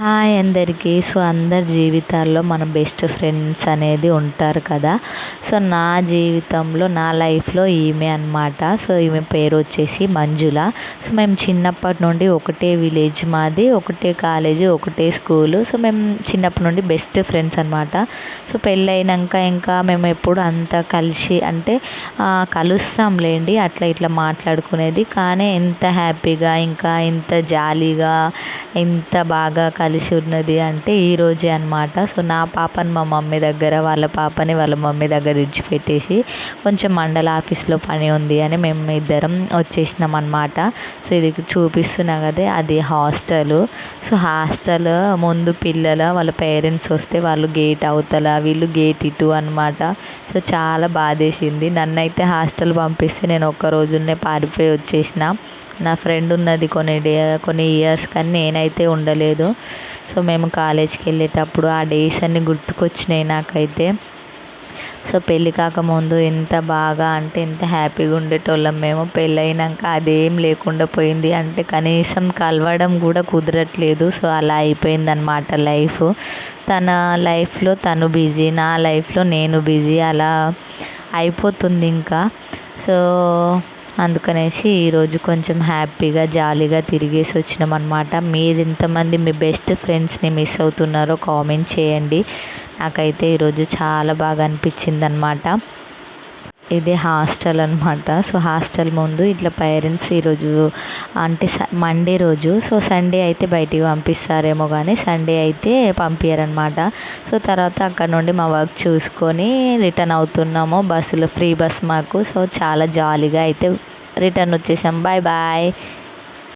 Hi అందరికీ. So అందరి జీవితాల్లో మన బెస్ట్ ఫ్రెండ్స్ అనేది ఉంటారు కదా. సో నా జీవితంలో నా లైఫ్లో ఈమె అనమాట సో ఈమె పేరు వచ్చేసి మంజుల. సో మేము చిన్నప్పటి నుండి ఒకటే విలేజ్ మాది ఒకటే కాలేజీ ఒకటే స్కూలు సో మేము చిన్నప్పటి నుండి బెస్ట్ ఫ్రెండ్స్ అనమాట సో పెళ్ళైనాక ఇంకా మేము ఎప్పుడు అంత కలిసి అంటే కలుస్తాంలేండి అట్లా ఇట్లా మాట్లాడుకునేది. కానీ ఎంత హ్యాపీగా ఇంకా ఎంత జాలీగా ఎంత బాగా కలిసి ఉన్నది అంటే ఈరోజే అనమాట సో నా పాపని మా మమ్మీ దగ్గర వాళ్ళ పాపని వాళ్ళ మమ్మీ దగ్గర ఇడిచిపెట్టేసి కొంచెం మండల ఆఫీస్లో పని ఉంది అని మేము ఇద్దరం వచ్చేసినాం అనమాట సో ఇది చూపిస్తున్నా కదా అది హాస్టల్. సో హాస్టల్ ముందు పిల్లల వాళ్ళ పేరెంట్స్ వస్తే వాళ్ళు గేట్ అవుతల వీళ్ళు గేట్ ఇటు అనమాట సో చాలా బాధేసింది. నన్ను అయితే హాస్టల్ పంపిస్తే నేను ఒక్క రోజునే పారిపోయి వచ్చేసిన. నా ఫ్రెండ్ ఉన్నది కొన్ని డే కొన్ని ఇయర్స్ కానీ నేనైతే ఉండలేదు. సో మేము కాలేజ్కి వెళ్ళేటప్పుడు ఆ డేస్ అన్నీ గుర్తుకొచ్చినాయి నాకైతే. సో పెళ్ళి కాకముందు ఎంత బాగా అంటే ఎంత హ్యాపీగా ఉండేటోళ్ళం మేము. పెళ్ళైనాక అదేం లేకుండా పోయింది. అంటే కనీసం కలవడం కూడా కుదరట్లేదు. సో అలా అయిపోయిందనమాట లైఫ్ తన లైఫ్లో తను బిజీ నా లైఫ్లో నేను బిజీ అలా అయిపోతుంది ఇంకా. సో అందుకనేసి ఈరోజు కొంచెం హ్యాపీగా జాలీగా తిరిగేసి వచ్చినాం అనమాట మీరు ఇంతమంది మీ బెస్ట్ ఫ్రెండ్స్ని మిస్ అవుతున్నారో కామెంట్ చేయండి. నాకైతే ఈరోజు చాలా బాగా అనిపించింది అనమాట ఇది హాస్టల్ అనమాట సో హాస్టల్ ముందు ఇట్లా పేరెంట్స్ ఈరోజు అంటే మండే రోజు సో సండే అయితే బయటికి పంపిస్తారేమో కానీ సండే అయితే పంపించారనమాట సో తర్వాత అక్కడ నుండి మా వర్క్ చూసుకొని రిటర్న్ అవుతున్నాము. బస్సులో ఫ్రీ బస్ మాకు. సో చాలా జాలీగా అయితే రిటర్న్ వచ్చేసాం. Bye bye